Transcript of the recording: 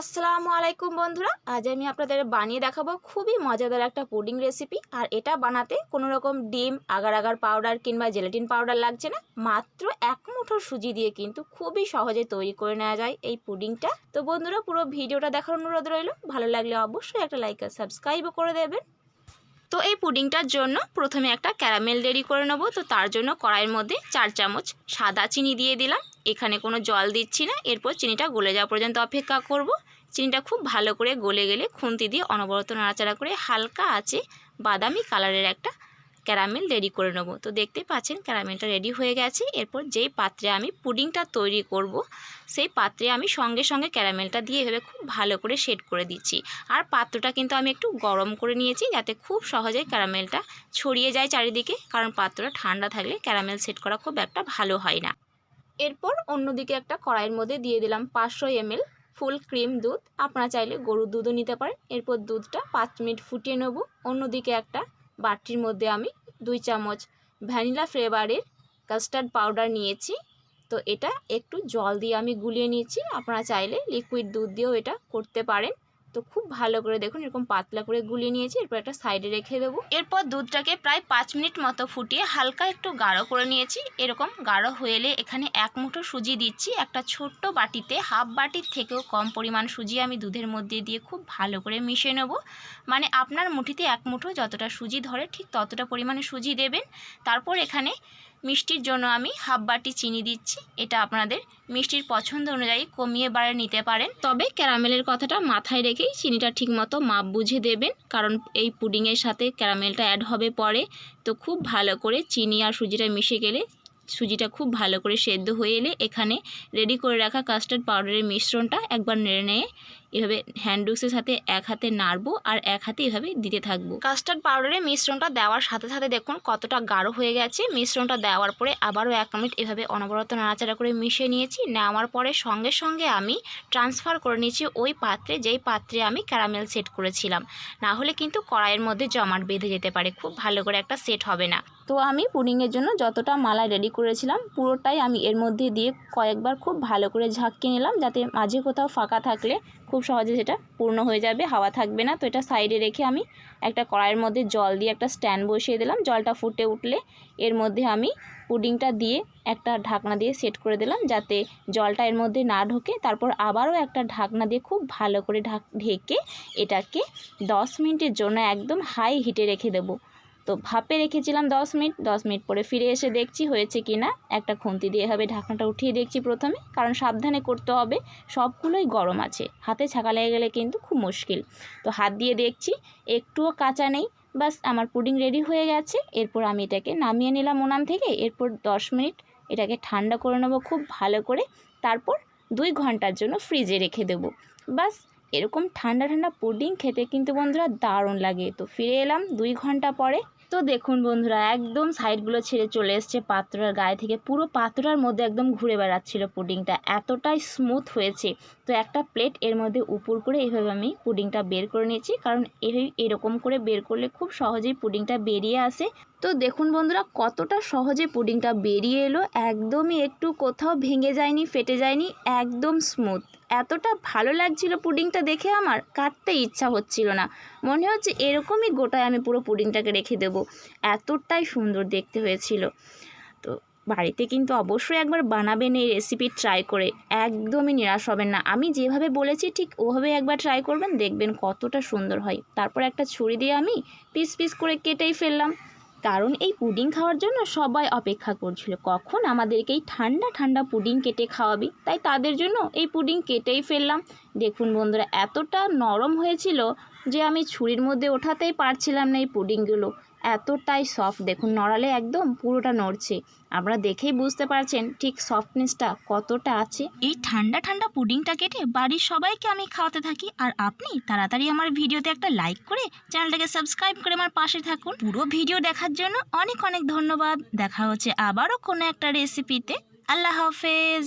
আসসালামু আলাইকুম বন্ধুরা। আজ আমি আপনাদের বানিয়ে দেখাবো খুবই মজাদার একটা পুডিং রেসিপি আর এটা বানাতে কোনো রকম ডিম আগার আগার পাউডার কিংবা জেলেটিন পাউডার লাগছে না। মাত্র এক মুঠো সুজি দিয়ে কিন্তু খুবই সহজে তৈরি করে নেওয়া যায় এই পুডিংটা। তো বন্ধুরা, পুরো ভিডিওটা দেখার অনুরোধ রইল। ভালো লাগলে অবশ্যই একটা লাইক আর সাবস্ক্রাইবও করে দেবেন। তো এই পুডিংটার জন্য প্রথমে একটা ক্যারামেল রেডি করে নেব। তো তার জন্য কড়াইয়ের মধ্যে চার চামচ সাদা চিনি দিয়ে দিলাম। এখানে কোনো জল দিচ্ছি না। এরপর চিনিটা গলে যাওয়া পর্যন্ত অপেক্ষা করব। চিনিটা খুব ভালো করে গলে গেলে খুন্তি দিয়ে অনবরত নাড়াচাড়া করে হালকা আছে বাদামি কালারের একটা ক্যারামেল রেডি করে নেব। তো দেখতে পাচ্ছেন ক্যারামেলটা রেডি হয়ে গেছে। এরপর যেই পাত্রে আমি পুডিংটা তৈরি করব, সেই পাত্রে আমি সঙ্গে সঙ্গে ক্যারামেলটা দিয়ে এভাবে খুব ভালো করে সেট করে দিচ্ছি। আর পাত্রটা কিন্তু আমি একটু গরম করে নিয়েছি যাতে খুব সহজে ক্যারামেলটা ছড়িয়ে যায় চারিদিকে, কারণ পাত্রটা ঠান্ডা থাকলে ক্যারামেল সেট করা খুব একটা ভালো হয় না। এরপর অন্যদিকে একটা কড়াইয়ের মধ্যে দিয়ে দিলাম পাঁচশো এমএল ফুল ক্রিম দুধ। আপনারা চাইলে গরুর দুধও নিতে পারেন। এরপর দুধটা পাঁচ মিনিট ফুটিয়ে নেব। অন্যদিকে একটা বাটির মধ্যে আমি দুই চামচ ভ্যানিলা ফ্লেভারের কাস্টার্ড পাউডার নিয়েছি। তো এটা একটু জল দিয়ে আমি গুলিয়ে নিয়েছি। আপনারা চাইলে লিকুইড দুধ দিয়েও এটা করতে পারেন। তো খুব ভালো করে দেখুন, এরকম পাতলা করে গুলিয়ে নিয়েছি, এরপর একটা সাইডে রেখে দেবো। এরপর দুধটাকে প্রায় পাঁচ মিনিট মতো ফুটিয়ে হালকা একটু গাঢ় করে নিয়েছি। এরকম গাঢ় হয়ে এলে এখানে এক মুঠো সুজি দিচ্ছি। একটা ছোট্ট বাটিতে, হাফ বাটির থেকেও কম পরিমাণ সুজি আমি দুধের মধ্যে দিয়ে খুব ভালো করে মিশিয়ে নেব। মানে আপনার মুঠিতে এক মুঠো যতটা সুজি ধরে ঠিক ততটা পরিমাণে সুজি দেবেন। তারপর এখানে মিষ্টির জন্য আমি হাফ বাটি চিনি দিচ্ছি। এটা আপনাদের মিষ্টির পছন্দ অনুযায়ী কমিয়ে বাড়িয়ে নিতে পারেন। তবে ক্যারামেলের কথাটা মাথায় রেখেই চিনিটা ঠিকমতো মাপ বুঝে দেবেন, কারণ এই পুডিংয়ের সাথে ক্যারামেলটা অ্যাড হবে পরে। তো খুব ভালো করে চিনি আর সুজিটা মিশে গেলে সুজিটা খুব ভালো করে সেদ্ধ হয়ে এলে এখানে রেডি করে রাখা কাস্টার্ড পাউডারের মিশ্রণটা একবার নেড়ে নিয়ে এভাবে হ্যান্ডউক্সের সাথে এক হাতে নাড়বো আর এক হাতে এভাবে দিতে থাকব। কাস্টার্ড পাউডারের মিশ্রণটা দেওয়ার সাথে সাথে দেখুন কতটা গাঢ় হয়ে গেছে। মিশ্রণটা দেওয়ার পরে আবারও এক মিনিট এভাবে অনবরত নাড়াচাড়া করে মিশিয়ে নিয়েছি। নেওয়ার পরে সঙ্গে সঙ্গে আমি ট্রান্সফার করে নিয়েছি ওই পাত্রে, যেই পাত্রে আমি ক্যারামেল সেট করেছিলাম। না হলে কিন্তু কড়াইয়ের মধ্যে জমাট বেঁধে যেতে পারে। খুব ভালো করে একটা সেট হবে না। তো আমি পুডিংয়ের জন্য যতটা মালাই রেডি করেছিলাম, পুরোটাই আমি এর মধ্যে দিয়ে কয়েকবার খুব ভালো করে ঝাঁকিয়ে নিলাম যাতে মাঝে কোথাও ফাঁকা থাকলে খুব সহজে সেটা পূর্ণ হয়ে যাবে, হাওয়া থাকবে না। তো এটা সাইডে রেখে আমি একটা কড়াইয়ের মধ্যে জল দিয়ে একটা স্ট্যান্ড বসিয়ে দিলাম। জলটা ফুটে উঠলে এর মধ্যে আমি পুডিংটা দিয়ে একটা ঢাকনা দিয়ে সেট করে দিলাম যাতে জলটা এর মধ্যে না ঢোকে। তারপর আবারও একটা ঢাকনা দিয়ে খুব ভালো করে ঢাক, ঢেকে এটাকে দশ মিনিটের জন্য একদম হাই হিটে রেখে দেবো। তো ভাপে রেখেছিলাম দশ মিনিট দশ মিনিট পরে ফিরে এসে দেখছি হয়েছে কি না। একটা খুন্তি দিয়ে হবে ঢাকনাটা উঠিয়ে দেখছি প্রথমে, কারণ সাবধানে করতে হবে, সবগুলোই গরম আছে। হাতে ছাকা লেগে গেলে কিন্তু খুব মুশকিল। তো হাত দিয়ে দেখছি, একটুও কাঁচা নেই, বাস আমার পুডিং রেডি হয়ে গেছে। এরপর আমি এটাকে নামিয়ে নিলাম উনান থেকে, এরপর দশ মিনিট এটাকে ঠান্ডা করে নেব খুব ভালো করে। তারপর দুই ঘণ্টার জন্য ফ্রিজে রেখে দেবো। বাস এরকম ঠান্ডা ঠান্ডা পুডিং খেতে কিন্তু বন্ধুরা দারুণ লাগে। তো ফিরে এলাম দুই ঘণ্টা পরে তো দেখুন বন্ধুরা, একদম সাইডগুলো ছেড়ে চলে এসছে পাত্রার গায়ে থেকে। পুরো পাত্রটার মধ্যে একদম ঘুরে বেড়াচ্ছিল পুডিংটা। এতটাই স্মুথ হয়েছে। তো একটা প্লেট এর মধ্যে উপর করে এভাবে আমি পুডিংটা বের করে নিয়েছি। কারণ এরকম করে বের করলে খুব সহজেই পুডিংটা বেরিয়ে আসে। তো দেখুন বন্ধুরা, কতটা সহজে পুডিংটা বেরিয়ে এলো। একদমই একটু কোথাও ভেঙে যায়নি, ফেটে যায়নি, একদম স্মুথ এতটা ভালো লাগছিল পুডিংটা দেখে আমার, কাটতে ইচ্ছা হচ্ছিল না। মনে হচ্ছে এরকমই গোটায় আমি পুরো পুডিংটাকে রেখে দেবো। এতটাই সুন্দর দেখতে হয়েছিল। তো বাড়িতে কিন্তু অবশ্যই একবার বানাবেন এই রেসিপি ট্রাই করে। একদমই নিরাশ হবেন না। আমি যেভাবে বলেছি, ঠিক ওভাবে একবার ট্রাই করবেন, দেখবেন কতটা সুন্দর হয়। তারপর একটা ছুরি দিয়ে আমি পিস পিস করে কেটেই ফেললাম। কারণ এই পুডিং খাওয়ার জন্য সবাই অপেক্ষা করছিল। কখন আমাদেরকে এই ঠান্ডা ঠান্ডা পুডিং কেটে খাওয়াবি? তাই তাদের জন্য এই পুডিং কেটেই ফেললাম। দেখুন বন্ধুরা, এতটা নরম হয়েছিল যে আমি ছুরির মধ্যে ওঠাতেই পারছিলাম না এই পুডিংগুলো। এতটাই সফট দেখুন, নড়ালে একদম পুরোটা নড়ছে। আপনারা দেখেই বুঝতে পারছেন ঠিক সফটনেসটা কতটা আছে। এই ঠান্ডা ঠান্ডা পুডিংটা কেটে বাড়ির সবাইকে আমি খাওয়াতে থাকি আর আপনি তাড়াতাড়ি আমার ভিডিওতে একটা লাইক করে চ্যানেলটাকে সাবস্ক্রাইব করে আমার পাশে থাকুন। পুরো ভিডিও দেখার জন্য অনেক অনেক ধন্যবাদ। দেখা হচ্ছে আবারও কোনো একটা রেসিপিতে আল্লাহ হাফেজ।